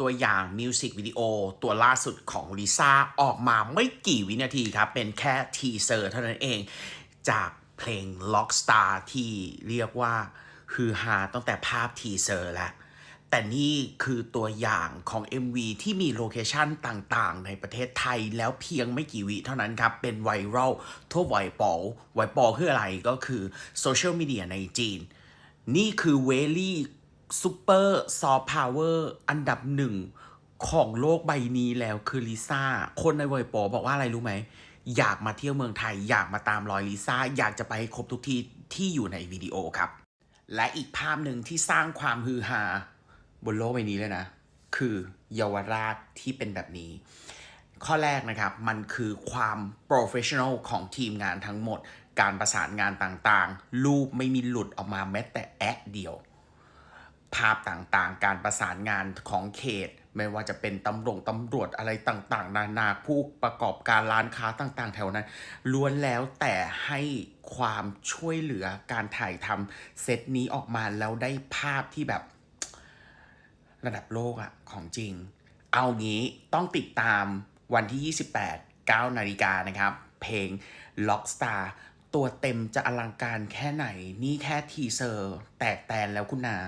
ตัวอย่างมิวสิกวิดีโอตัวล่าสุดของลิซ่าออกมาไม่กี่วินาทีครับ เป็นแค่ทีเซอร์เท่านั้นเอง จากเพลง Lockstar ที่เรียกว่าฮือฮาตั้งแต่ภาพทีเซอร์แล้วแต่นี่คือตัวอย่างของ MV ที่มีโลเคชันต่างๆ ในประเทศไทยแล้วเพียงไม่กี่วิเท่านั้นครับ เป็นไวรัลทั่วไวปอลไวปอลคืออะไรก็คือโซเชียลมีเดียในจีน นี่คือเวลี่ ซูเปอร์ซอฟต์พาวเวอร์อันดับหนึ่งของโลกใบนี้แล้วคือลิซ่า คนในไวปอบอกว่าอะไรรู้ไหม อยากมาเที่ยวเมืองไทย อยากมาตามรอยลิซ่า อยากจะไปครบทุกที่ที่อยู่ในวิดีโอครับ และอีกภาพหนึ่งที่สร้างความฮือฮาบนโลกใบนี้เลยนะ คือเยาวราชที่เป็นแบบนี้ ข้อแรกนะครับ มันคือความโปรเฟชชั่นอลของทีมงานทั้งหมด การประสานงานต่างๆ รูปไม่มีหลุดออกมาแม้แต่แอะเดียว ภาพต่างๆ การประสานงานของเขต ไม่ว่าจะเป็นตำรวจตำรวจอะไรต่างๆ นานาผู้ประกอบการร้านค้าต่างๆ แถวนั้นล้วนแล้วแต่ให้ความช่วยเหลือการถ่ายทำเซตนี้ออกมาแล้วได้ภาพที่แบบระดับโลกอะของจริง เอางี้ต้องติดตามวันที่ 28 9นาฬิกานะครับ เพลง Lockstar ตัวเต็มจะอลังการแค่ไหน นี่แค่ทีเซอร์ แตกแตนแล้วคุณนา